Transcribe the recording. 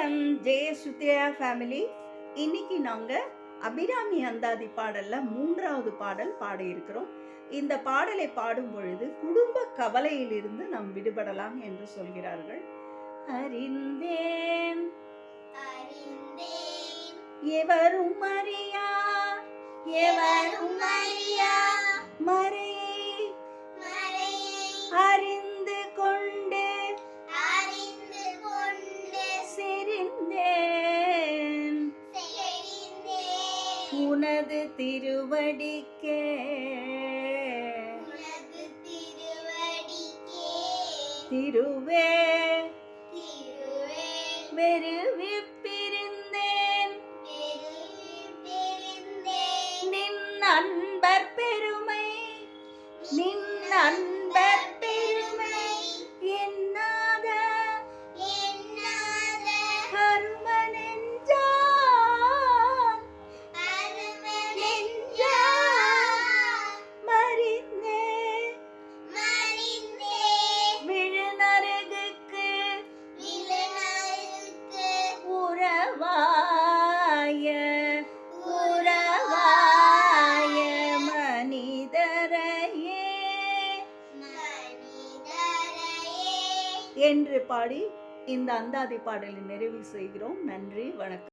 வணக்கம் ஜெய சுத்யா ஃபேமிலி இன்னைக்கு நாங்கள் அபிராமி அந்தாதி பாடல்ல மூன்றாவது பாடல் பாட இருக்கிறோம் இந்த பாடலை பாடும் பொழுது குடும்ப கவலையிலிருந்து நாம் விடுபடலாம் என்று சொல்கிறார்கள். அறிந்தேன். எவரும் அறியா உனது திருவடிக்கே. திருவே. திருவே. உறவாய உறவாய மனிதரையே. என்று பாடி இந்த அந்தாதி பாடலை நிறைவு செய்கிறோம். நன்றி வணக்கம்.